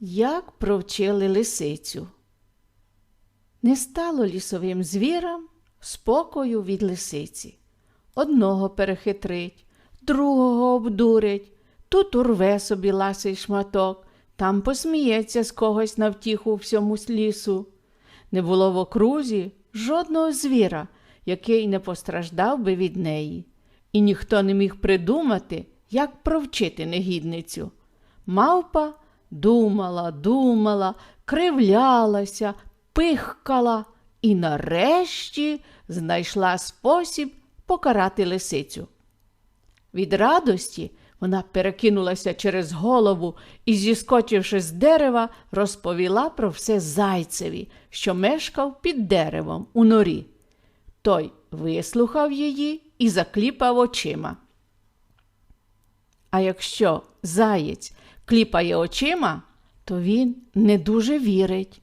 як провчили лисицю. Не стало лісовим звірам спокою від лисиці. Одного перехитрить, другого обдурить, тут урве собі ласий шматок, там посміється з когось на втіху всьому лісу. Не було в окрузі жодного звіра, який не постраждав би від неї, і ніхто не міг придумати, як провчити негідницю. Мавпа думала, думала, кривлялася, пихкала і нарешті знайшла спосіб покарати лисицю. Від радості вона перекинулася через голову і, зіскочивши з дерева, розповіла про все зайцеві, що мешкав під деревом у норі. Той вислухав її і закліпав очима. А якщо заєць кліпає очима, то він не дуже вірить.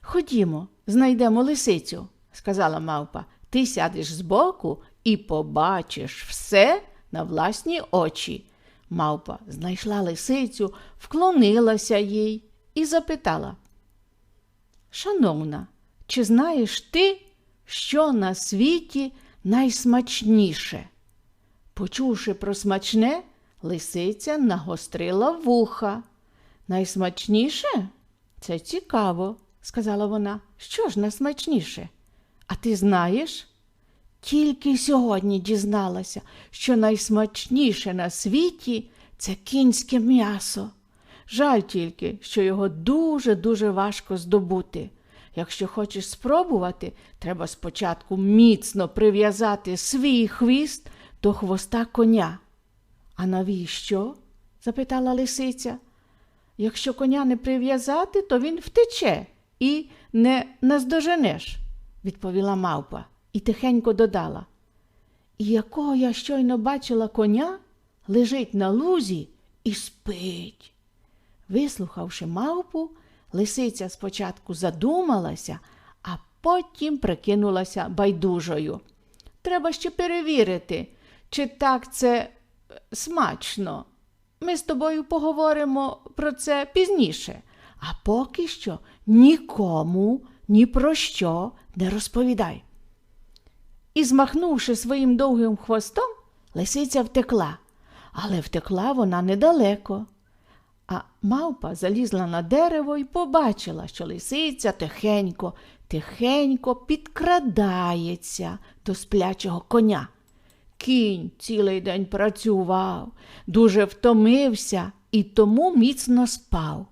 Ходімо, знайдемо лисицю, сказала мавпа. Ти сядеш збоку і побачиш все на власні очі. Мавпа знайшла лисицю, вклонилася їй і запитала. Шановна, чи знаєш ти, що на світі найсмачніше? Почувши про смачне, лисиця нагострила вуха. Найсмачніше? Це цікаво, сказала вона. Що ж найсмачніше? А ти знаєш? Тільки сьогодні дізналася, що найсмачніше на світі це кінське м'ясо. Жаль тільки, що його дуже-дуже важко здобути. Якщо хочеш спробувати, треба спочатку міцно прив'язати свій хвіст до хвоста коня. А навіщо? запитала лисиця. Якщо коня не прив'язати, то він втече і не наздоженеш, відповіла мавпа і тихенько додала. І якого я щойно бачила коня, лежить на лузі і спить. Вислухавши мавпу, лисиця спочатку задумалася, а потім прикинулася байдужою. Треба ще перевірити, чи так це смачно. Ми з тобою поговоримо про це пізніше, а поки що нікому ні про що не розповідай. І, змахнувши своїм довгим хвостом, лисиця втекла, але втекла вона недалеко. А мавпа залізла на дерево і побачила, що лисиця тихенько, тихенько підкрадається до сплячого коня. Кінь цілий день працював, дуже втомився і тому міцно спав.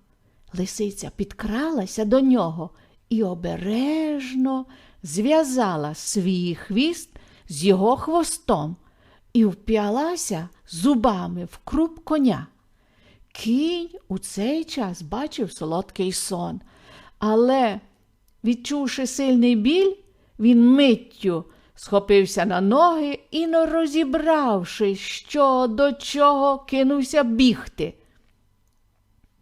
Лисиця підкралася до нього і обережно зв'язала свій хвіст з його хвостом і вп'ялася зубами в круп коня. Кінь у цей час бачив солодкий сон, але, відчувши сильний біль, він миттю схопився на ноги і, не розібравши, що до чого, кинувся бігти.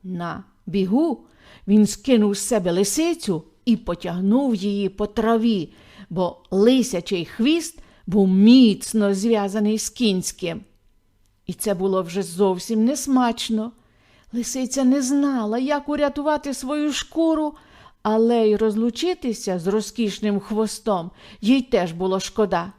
На бігу він скинув з себе лисицю і потягнув її по траві, бо лисячий хвіст був міцно зв'язаний з кінським. І це було вже зовсім несмачно. Лисиця не знала, як урятувати свою шкуру, але й розлучитися з розкішним хвостом їй теж було шкода.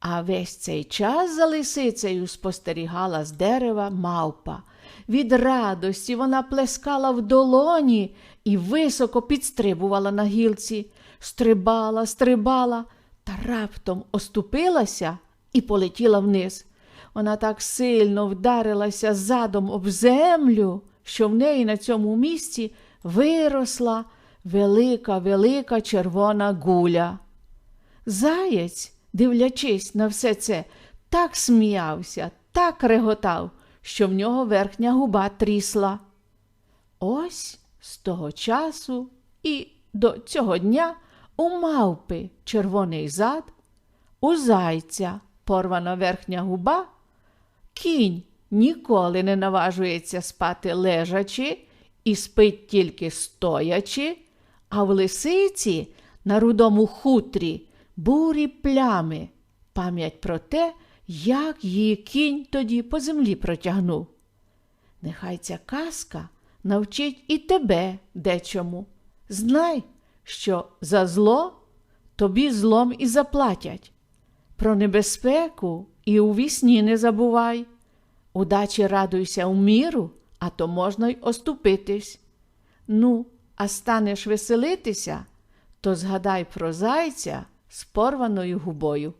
А весь цей час за лисицею спостерігала з дерева мавпа. Від радості вона плескала в долоні і високо підстрибувала на гілці, стрибала, стрибала та раптом оступилася і полетіла вниз. Вона так сильно вдарилася задом об землю, що в неї на цьому місці виросла велика, велика червона гуля. Заєць, дивлячись на все це, так сміявся, так реготав, що в нього верхня губа трісла. Ось з того часу і до цього дня у мавпи червоний зад, у зайця порвана верхня губа, кінь ніколи не наважується спати лежачи і спить тільки стоячи, а в лисиці на рудому хутрі бурі плями, пам'ять про те, як її кінь тоді по землі протягнув. Нехай ця казка навчить і тебе дечому. Знай, що за зло тобі злом і заплатять. Про небезпеку і у вісні не забувай. Удачі радуйся у міру, а то можна й оступитись. Ну, а станеш веселитися, то згадай про зайця з порваною губою.